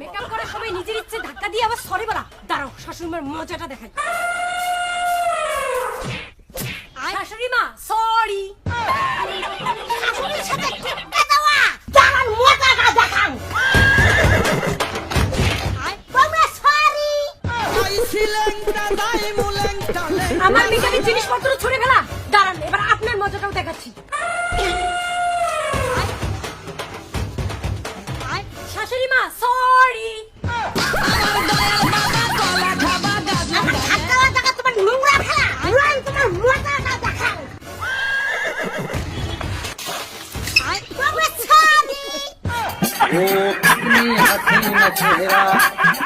Makeup করার সময় নিজের ইচ্ছে ধাক্কা দিয়ে আবার সরি বলা। দাঁড়াও শাশুড়িমার মজাটা দেখাই। শাশুড়ি মা সরি আমার মেকআপের জিনিসপত্র ছুড়ে ফেলা। দাঁড়ান এবার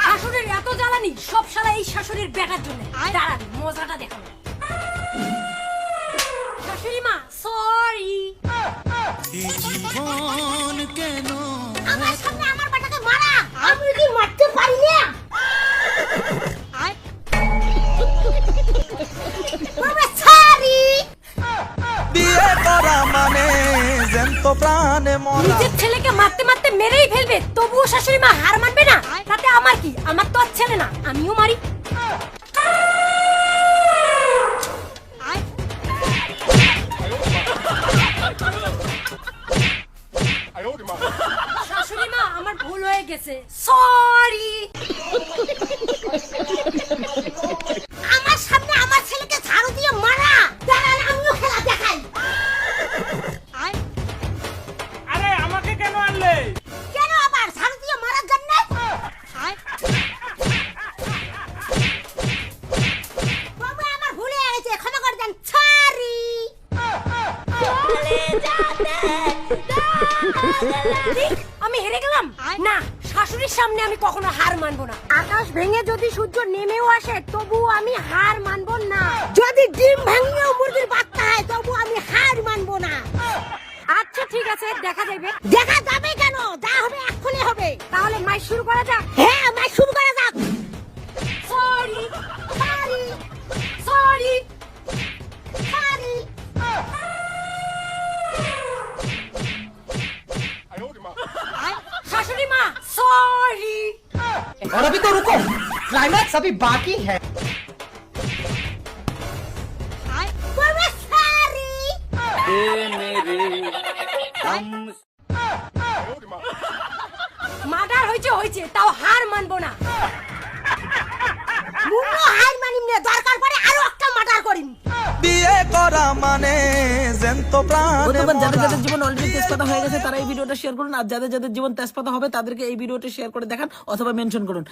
শাশুড়ির এত জ্বালানি, সব শালা এই শাশুড়ির বেটার জন্য। দাঁড়ান, মজাটা দেখাবো। শাশুড়ি মা সরি জ্যান্ত প্রাণে মরা। নিজের ছেলেকে মারতে মারতে মেরেই ফেলবে, তবুও শাশুড়ি মা হার মানবে না? তাতে আমার কি? আমার তো আর ছেলে না, আমিও মারি। আমার ভুল হয়ে গেছে। সরি আমি হেরে গেলাম। না শাশুড়ির সামনে আমি কখনো হার মানবো না। আকাশ ভেঙে যদি সূর্য নেমেও আসে তবু আমি হার মানবো না। যদি ডিম ভাঙিয়েও মুরগির বাচ্চা হয় তবু আমি হার মানবো না। আচ্ছা ঠিক আছে দেখা যাবে। দেখা যাবে কেন? যা হবে এক্ষুনি হবে। তাহলে মাই শুরু করা যাক। और अभी तो रुको क्लाइमैक्स अभी बाकी है বাবা সরি মার্ডার হয়েছে হয়েছে তাও হার মানবো না মুন্নো হার মানিম না দরকার পড়ে আরো মানে জ্যান্ত প্রাণে যাদের যাদের জীবন অলরেডি তেজপাতা হয়ে গেছে তারা এই ভিডিওটা শেয়ার করুন। আর যাদের যাদের জীবন তেজপাতা হবে তাদেরকে এই ভিডিওটা শেয়ার করে দেখান অথবা মেনশন করুন।